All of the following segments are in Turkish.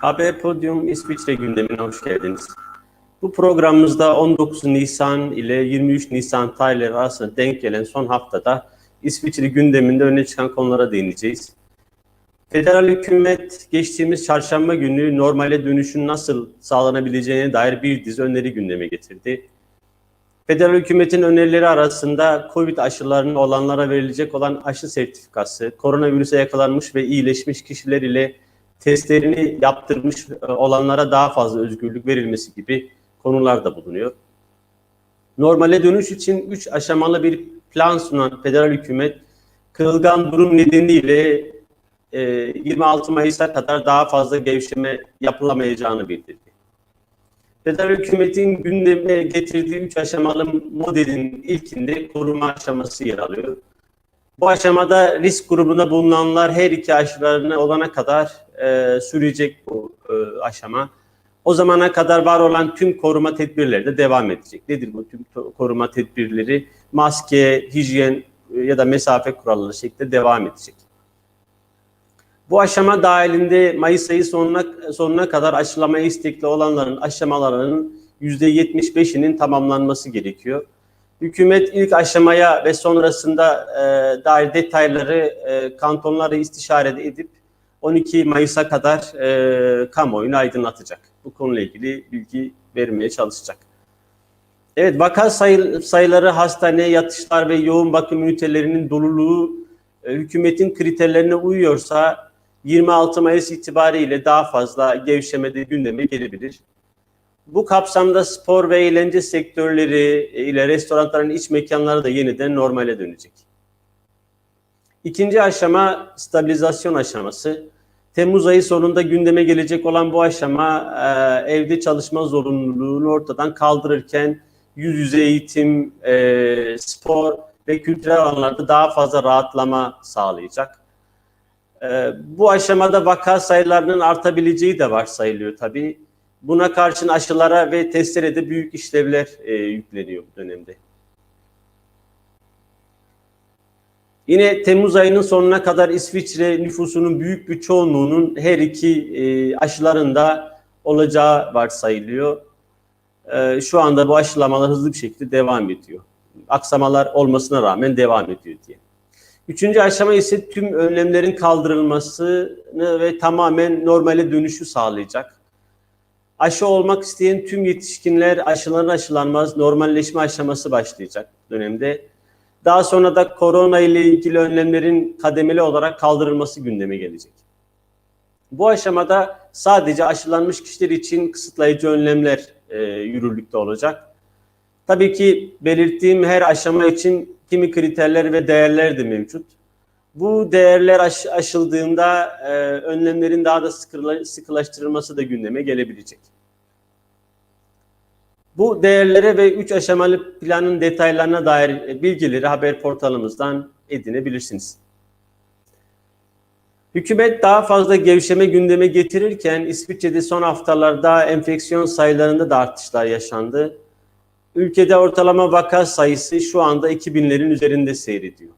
Haber Podium İsviçre gündemine hoş geldiniz. Bu programımızda 19 Nisan ile 23 Nisan tarihleri arasında denk gelen son haftada İsviçre gündeminde öne çıkan konulara değineceğiz. Federal hükümet geçtiğimiz çarşamba günü normale dönüşün nasıl sağlanabileceğine dair bir dizi öneri gündeme getirdi. Federal hükümetin önerileri arasında COVID aşılarının olanlara verilecek olan aşı sertifikası, koronavirüse yakalanmış ve iyileşmiş kişiler ile testlerini yaptırmış e, olanlara daha fazla özgürlük verilmesi gibi konular da bulunuyor. Normale dönüş için 3 aşamalı bir plan sunan federal hükümet kırılgan durum nedeniyle e, 26 Mayıs'a kadar daha fazla gevşeme yapılamayacağını bildirdi. Federal hükümetin gündeme getirdiği 3 aşamalı modelin ilkinde koruma aşaması yer alıyor. Bu aşamada risk grubunda bulunanlar her iki aşılarını olana kadar e, sürecek bu e, aşama. O zamana kadar var olan tüm koruma tedbirleri de devam edecek. Nedir bu tüm koruma tedbirleri? Maske, hijyen e, ya da mesafe kuralları şeklinde devam edecek. Bu aşama dahilinde Mayıs ayı sonuna, sonuna kadar aşılamaya istekli olanların aşamalarının %75'inin tamamlanması gerekiyor. Hükümet ilk aşamaya ve sonrasında e, dair detayları e, kantonları istişare edip 12 Mayıs'a kadar e, kamuoyunu aydınlatacak. Bu konuyla ilgili bilgi vermeye çalışacak. Evet, vaka sayı, sayıları, hastane, yatışlar ve yoğun bakım ünitelerinin doluluğu e, hükümetin kriterlerine uyuyorsa 26 Mayıs itibariyle daha fazla gevşemede gündeme gelebilir. Bu kapsamda spor ve eğlence sektörleri ile restoranların iç mekanları da yeniden normale dönecek. İkinci aşama stabilizasyon aşaması. Temmuz ayı sonunda gündeme gelecek olan bu aşama e, evde çalışma zorunluluğunu ortadan kaldırırken yüz yüze eğitim, e, spor ve kültürel alanlarda daha fazla rahatlama sağlayacak. E, bu aşamada vaka sayılarının artabileceği de varsayılıyor tabii. Buna karşın aşılara ve testlere de büyük işlevler yükleniyor bu dönemde. Yine Temmuz ayının sonuna kadar İsviçre nüfusunun büyük bir çoğunluğunun her iki e, aşılarında olacağı varsayılıyor. E, şu anda bu aşılamalar hızlı bir şekilde devam ediyor. Aksamalar olmasına rağmen devam ediyor diye. Üçüncü aşama ise tüm önlemlerin kaldırılmasını ve tamamen normale dönüşü sağlayacak. Aşı olmak isteyen tüm yetişkinler aşıların aşılanmaz normalleşme aşaması başlayacak dönemde. Daha sonra da korona ile ilgili önlemlerin kademeli olarak kaldırılması gündeme gelecek. Bu aşamada sadece aşılanmış kişiler için kısıtlayıcı önlemler e, yürürlükte olacak. Tabii ki belirttiğim her aşama için kimi kriterler ve değerler de mevcut. Bu değerler aş, aşıldığında e, önlemlerin daha da sıkıla, sıkılaştırılması da gündeme gelebilecek. Bu değerlere ve 3 aşamalı planın detaylarına dair bilgileri haber portalımızdan edinebilirsiniz. Hükümet daha fazla gevşeme gündeme getirirken İsviçre'de son haftalarda enfeksiyon sayılarında da artışlar yaşandı. Ülkede ortalama vaka sayısı şu anda 2000'lerin üzerinde seyrediyor.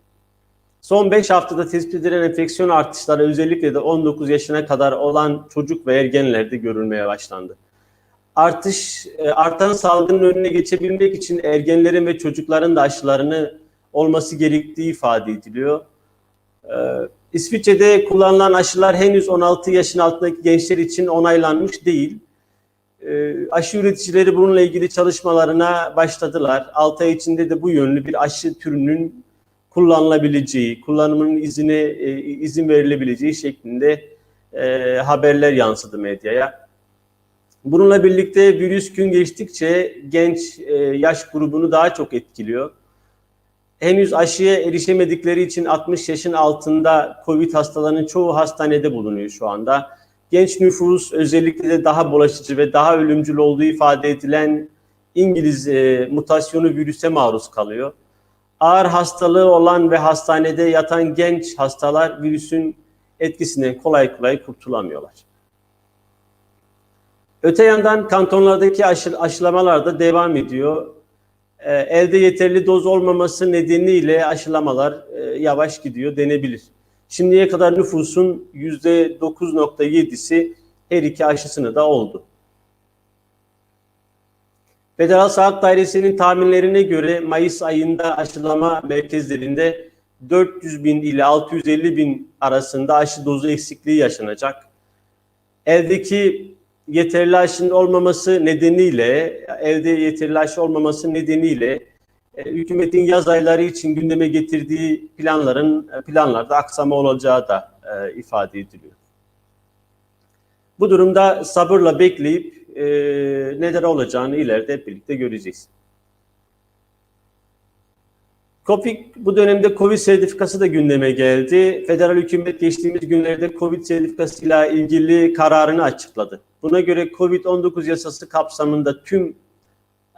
Son 5 haftada tespit edilen enfeksiyon artışları özellikle de 19 yaşına kadar olan çocuk ve ergenlerde görülmeye başlandı. Artış e, artan salgının önüne geçebilmek için ergenlerin ve çocukların da aşılarını olması gerektiği ifade ediliyor. Ee, İsviçre'de kullanılan aşılar henüz 16 yaşın altındaki gençler için onaylanmış değil. Ee, aşı üreticileri bununla ilgili çalışmalarına başladılar. 6 ay içinde de bu yönlü bir aşı türünün kullanılabileceği, kullanımının izine e, izin verilebileceği şeklinde e, haberler yansıdı medyaya. Bununla birlikte virüs gün geçtikçe genç e, yaş grubunu daha çok etkiliyor. Henüz aşıya erişemedikleri için 60 yaşın altında COVID hastalarının çoğu hastanede bulunuyor şu anda. Genç nüfus özellikle de daha bulaşıcı ve daha ölümcül olduğu ifade edilen İngiliz e, mutasyonu virüse maruz kalıyor. Ağır hastalığı olan ve hastanede yatan genç hastalar virüsün etkisinden kolay kolay kurtulamıyorlar. Öte yandan kantonlardaki aşı, aşılamalar da devam ediyor. Ee, elde yeterli doz olmaması nedeniyle aşılamalar e, yavaş gidiyor denebilir. Şimdiye kadar nüfusun %9.7'si her iki aşısını da oldu. Federal Sağlık Dairesi'nin tahminlerine göre Mayıs ayında aşılama merkezlerinde 400 bin ile 650 bin arasında aşı dozu eksikliği yaşanacak. Eldeki yeterli aşının olmaması nedeniyle, elde yeterli aşı olmaması nedeniyle e, hükümetin yaz ayları için gündeme getirdiği planların e, planlarda aksama olacağı da e, ifade ediliyor. Bu durumda sabırla bekleyip e, neler olacağını ileride birlikte göreceğiz. Covid, bu dönemde Covid sertifikası da gündeme geldi. Federal hükümet geçtiğimiz günlerde Covid sertifikasıyla ilgili kararını açıkladı. Buna göre Covid-19 yasası kapsamında tüm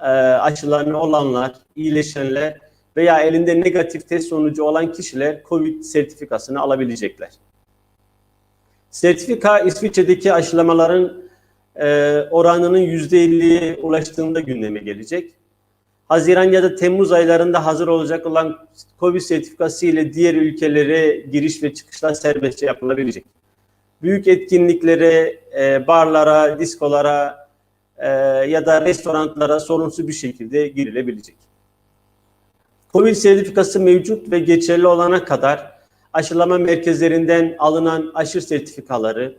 e, aşılarını olanlar, iyileşenler veya elinde negatif test sonucu olan kişiler Covid sertifikasını alabilecekler. Sertifika İsviçre'deki aşılamaların e, oranının %50'ye ulaştığında gündeme gelecek. Haziran ya da Temmuz aylarında hazır olacak olan Covid sertifikası ile diğer ülkelere giriş ve çıkışlar serbestçe yapılabilecek. Büyük etkinliklere, e, barlara, diskolara e, ya da restoranlara sorunsuz bir şekilde girilebilecek. Covid sertifikası mevcut ve geçerli olana kadar aşılama merkezlerinden alınan aşı sertifikaları,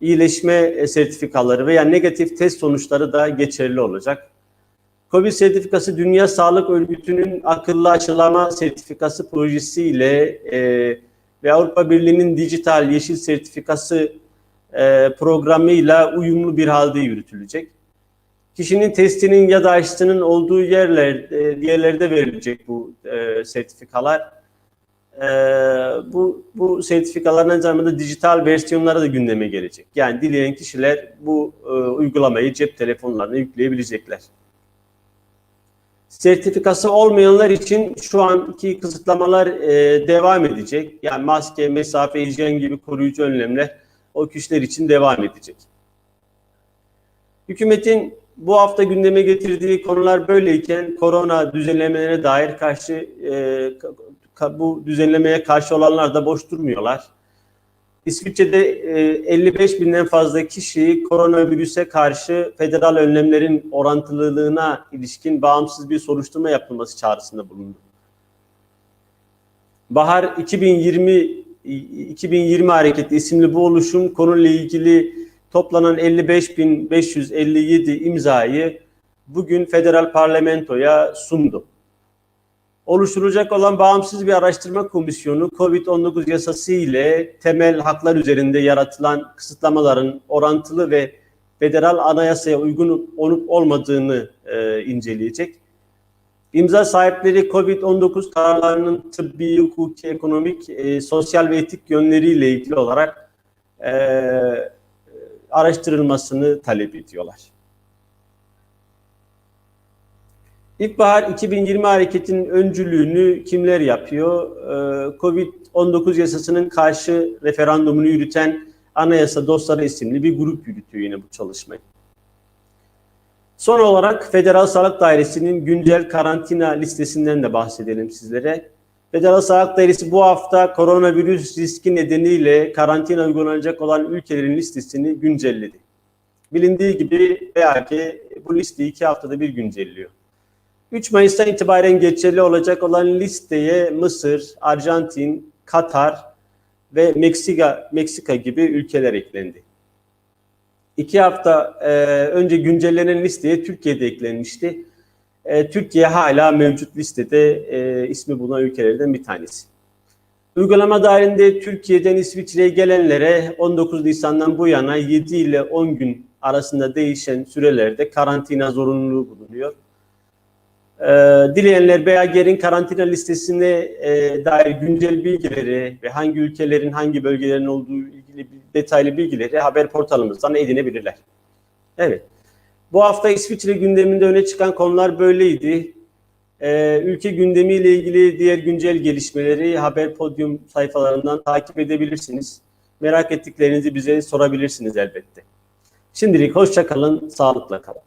iyileşme sertifikaları veya negatif test sonuçları da geçerli olacak. Covid sertifikası Dünya Sağlık Örgütü'nün akıllı aşılama sertifikası projesiyle e, ve Avrupa Birliği'nin dijital yeşil sertifikası e, programıyla uyumlu bir halde yürütülecek. Kişinin testinin ya da aşısının olduğu yerler e, yerlerde verilecek bu e, sertifikalar. E, bu bu sertifikaların aynı zamanda dijital versiyonları da gündeme gelecek. Yani dileyen kişiler bu e, uygulamayı cep telefonlarına yükleyebilecekler. Sertifikası olmayanlar için şu anki kısıtlamalar e, devam edecek. Yani maske, mesafe, hijyen gibi koruyucu önlemler o kişiler için devam edecek. Hükümetin bu hafta gündeme getirdiği konular böyleyken korona düzenlemelerine dair karşı e, bu düzenlemeye karşı olanlar da boş durmuyorlar. İsviçre'de 55 binden fazla kişi koronavirüse karşı federal önlemlerin orantılılığına ilişkin bağımsız bir soruşturma yapılması çağrısında bulundu. Bahar 2020 2020 Hareketi isimli bu oluşum konuyla ilgili toplanan 55.557 imzayı bugün federal parlamentoya sundu. Oluşturulacak olan bağımsız bir araştırma komisyonu COVID-19 yasası ile temel haklar üzerinde yaratılan kısıtlamaların orantılı ve federal anayasaya uygun olup olmadığını e, inceleyecek. İmza sahipleri COVID-19 kararlarının tıbbi, hukuki, ekonomik, e, sosyal ve etik yönleriyle ilgili olarak e, araştırılmasını talep ediyorlar. İlkbahar 2020 hareketinin öncülüğünü kimler yapıyor? Ee, Covid-19 yasasının karşı referandumunu yürüten Anayasa Dostları isimli bir grup yürütüyor yine bu çalışmayı. Son olarak Federal Sağlık Dairesi'nin güncel karantina listesinden de bahsedelim sizlere. Federal Sağlık Dairesi bu hafta koronavirüs riski nedeniyle karantina uygulanacak olan ülkelerin listesini güncelledi. Bilindiği gibi BAG bu listeyi iki haftada bir güncelliyor. 3 Mayıs'tan itibaren geçerli olacak olan listeye Mısır, Arjantin, Katar ve Meksika, Meksika gibi ülkeler eklendi. İki hafta e, önce güncellenen listeye Türkiye de eklenmişti. E, Türkiye hala mevcut listede e, ismi bulunan ülkelerden bir tanesi. Uygulama dahilinde Türkiye'den İsviçre'ye gelenlere 19 Nisan'dan bu yana 7 ile 10 gün arasında değişen sürelerde karantina zorunluluğu bulunuyor. E, dileyenler BAGR'in karantina listesine e, dair güncel bilgileri ve hangi ülkelerin hangi bölgelerin olduğu ilgili detaylı bilgileri haber portalımızdan edinebilirler. Evet. Bu hafta İsviçre gündeminde öne çıkan konular böyleydi. Ee, ülke gündemiyle ilgili diğer güncel gelişmeleri Haber Podyum sayfalarından takip edebilirsiniz. Merak ettiklerinizi bize sorabilirsiniz elbette. Şimdilik hoşça kalın, sağlıkla kalın.